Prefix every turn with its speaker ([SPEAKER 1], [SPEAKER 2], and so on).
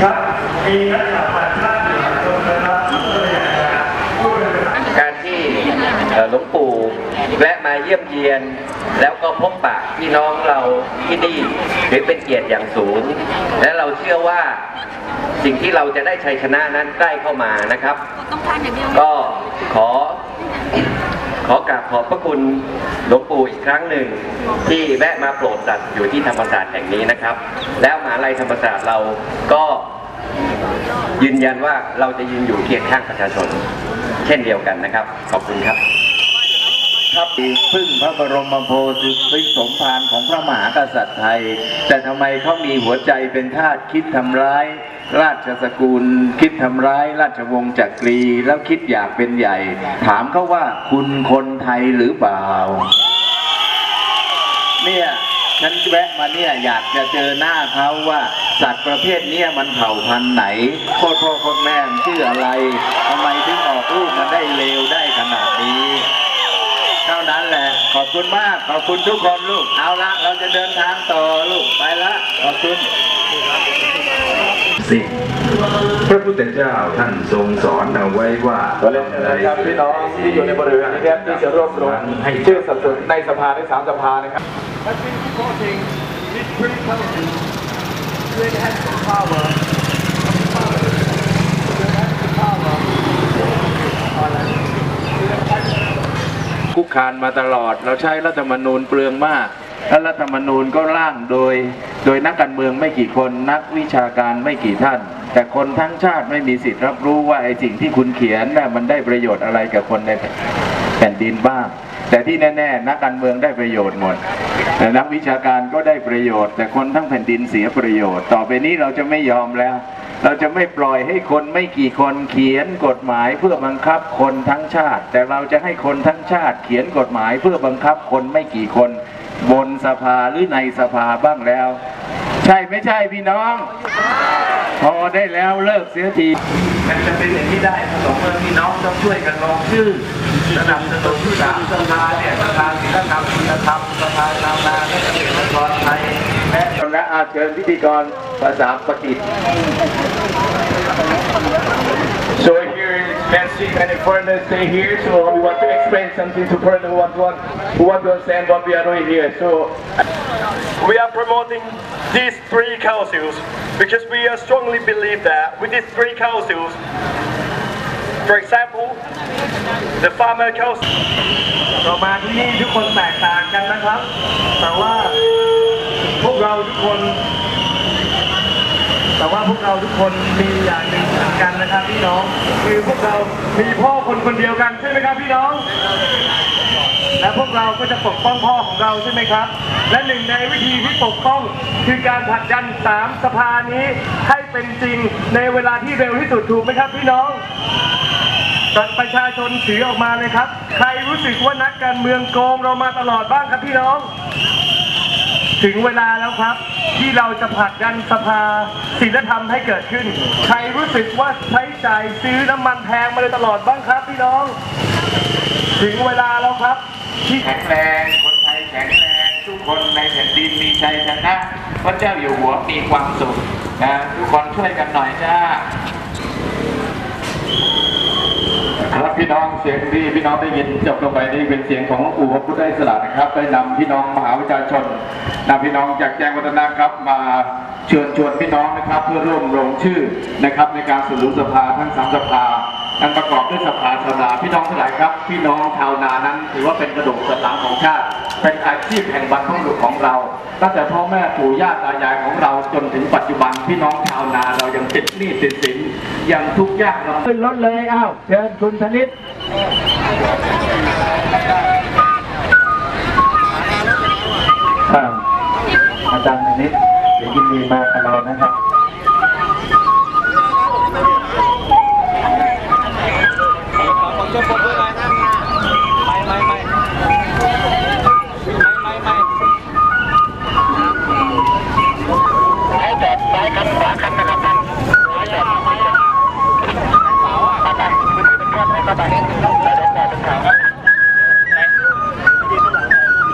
[SPEAKER 1] ครับมีนักข่าวต่างชาติหลายคนนะครับก็เลยอยากจะพูดเป็นภาษา
[SPEAKER 2] การที่เอ่อหลวงปู่ แวะมาเยี่ยมเยียน แล้วก็พบปะพี่น้องเราที่นี่ถือเป็นเกียรติอย่างสูง และเราเชื่อว่าสิ่งที่เราจะได้ชัยชนะนั้นใกล้เข้ามานะครับ ก็ขอขอกราบขอบพระคุณหลวงปู่อีกครั้งหนึ่ง ที่แวะมาโปรดสัตว์อยู่ที่ธรรมศาสตร์แห่งนี้นะครับ แล้วมหาลัยธรรมศาสตร์เราก็ยืนยันว่าเราจะยืนอยู่เคียงข้างประชาชน เช่นเดียวกันนะครับ ขอบคุณครับ
[SPEAKER 3] ครับพึ่งพระบรมโพธิสมภารของพระมหากษัตริย์ไทย แต่ทำไมเขามีหัวใจเป็นทาสคิดทำร้าย ราชสกุล คิดทำร้าย ราชวงศ์จักรี แล้วคิดอยากเป็นใหญ่ ถามเขาว่าคุณคนไทยหรือเปล่า เนี่ยฉันแวะมาเนี่ยอยากจะเจอหน้าเขาว่า สัตว์ประเภทเนี้ยมันเผ่าพันธุ์ไหนโคตรพ่อโคตรแม่ชื่ออะไรทำไมถึงออกลูกมันได้เลวได้ขนาดนี้ เท่านั้นแหละ ขอบคุณมาก ขอบคุณทุกคนลูก เอาละเราจะเดินทางต่อลูก ไปละ ขอบคุณ
[SPEAKER 4] สิ่งพระพุทธเจ้าท่านทรงสอนเอาไว้ว่า
[SPEAKER 5] ขอเรียนเชิญนะครับพี่น้องที่อยู่ในบริเวณนี้ครับที่จะร่วมลงชื่อสนับสนุนในสภาในสามสภานะครับ
[SPEAKER 1] I've been supporting this free country to enhance the power
[SPEAKER 3] คุกานมาตลอด เราใช้รัฐธรรมนูญเปลืองมากและรัฐธรรมนูญก็ร่างโดย โดยนักการเมืองไม่กี่คนนักวิชาการไม่กี่ท่าน แต่คนทั้งชาติไม่มีสิทธิ์รับรู้ว่าไอ้สิ่งที่คุณเขียนน่ะมันได้ประโยชน์อะไรกับคนในแผ่นดินบ้าง แต่ที่แน่ๆนักการเมืองได้ประโยชน์หมด แต่นักวิชาการก็ได้ประโยชน์ แต่คนทั้งแผ่นดินเสียประโยชน์ ต่อไปนี้เราจะไม่ยอมแล้ว เราจะไม่ปล่อยให้คนไม่กี่คนเขียนกฎหมายเพื่อบังคับคนทั้งชาติ แต่เราจะให้คนทั้งชาติ เขียนกฎหมายเพื่อบังคับคนไม่กี่คน บนสภาหรือในสภาบ้างแล้ว ใช่ไม่ใช่พี่น้อง พอได้แล้วเลิกเสียที
[SPEAKER 2] มันจะเป็นอย่างนี้ได้ผสมเมื่อพี่น้องต้องช่วยกันลงชื่อสนับสนุนสามสภาเนี่ยสภาศิลธรรมคุณธรรมสภานาวนาและเกษตรกรไทย และ
[SPEAKER 3] และอาเชิญพิธีกรภาษาปากีส
[SPEAKER 5] So here is Nancy and the foreigners stay here. So we want to explain something to foreigners who want to want, who want to understand what we are doing here. So
[SPEAKER 6] We are promoting these three councils because we uh, strongly believe that with these three councils, for example, the farmer council.
[SPEAKER 1] เรามาที่นี่ทุกคนแตกต่างกันนะครับ แต่ว่า พวกเราทุกคน แต่ว่าพวกเราทุกคนมีอย่างหนึ่งเหมือนกันนะครับพี่น้องคือพวกเรามีพ่อคนคนเดียวกันใช่ไหมครับพี่น้อง และพวกเราก็จะปกป้องพ่อของเราใช่ไหมครับ และหนึ่งในวิธีที่ปกป้องคือการผลักดันสามสภานี้ให้เป็นจริงในเวลาที่เร็วที่สุดถูกไหมครับพี่น้องบัตรประชาชนถือออกมาเลยครับ ใครรู้สึกว่านักการเมืองโกงเรามาตลอดบ้างครับพี่น้อง ถึงเวลาแล้วครับ ที่เราจะผลักดันสภาศีลธรรมให้เกิดขึ้น ใครรู้สึกว่าใช้จ่ายซื้อน้ำมันแพงมาเลยตลอดบ้างครับพี่น้อง ถึงเวลาแล้วครับ ที่
[SPEAKER 3] แข็งแรงคนไทยแข็งแรงทุกคนในแผ่นดินมีชัยชนะพระเจ้าอยู่หัวมีความสุขนะทุกคนช่วยกันหน่อยจ้า
[SPEAKER 5] พี่น้องเสียงที่พี่น้องได้ยินจบลงไปนี่เป็นเสียงของหลวงปู่พระพุทธอิสระนะครับ ได้นำพี่น้องมหาวิทยาชนนำพี่น้องจากแจ้งวัฒนะครับมาเชิญชวนพี่น้องนะครับ เพื่อร่วมลงชื่อนะครับ ในการสรุปสภาทั้งสามสภาอันประกอบด้วยสภาชาวนาพี่น้องทั้งหลายครับ พี่น้องชาวนานั้น ถือว่าเป็นกระดูกสันหลังของชาติ เป็นอาชีพแห่งบรรพบุรุษของเราตั้งแต่พ่อแม่ปู่ย่าตายายของเราจนถึงปัจจุบันพี่น้องชาวนาเรายังติดหนี้ติดสิน อย่างทุกข์ยากลำบาก
[SPEAKER 3] ขึ้นรถเลยอ้าวเชิญคุณธนิตอาจารย์ธนิตเดี๋ยวยินดีมากับเรานะครับ
[SPEAKER 7] ไ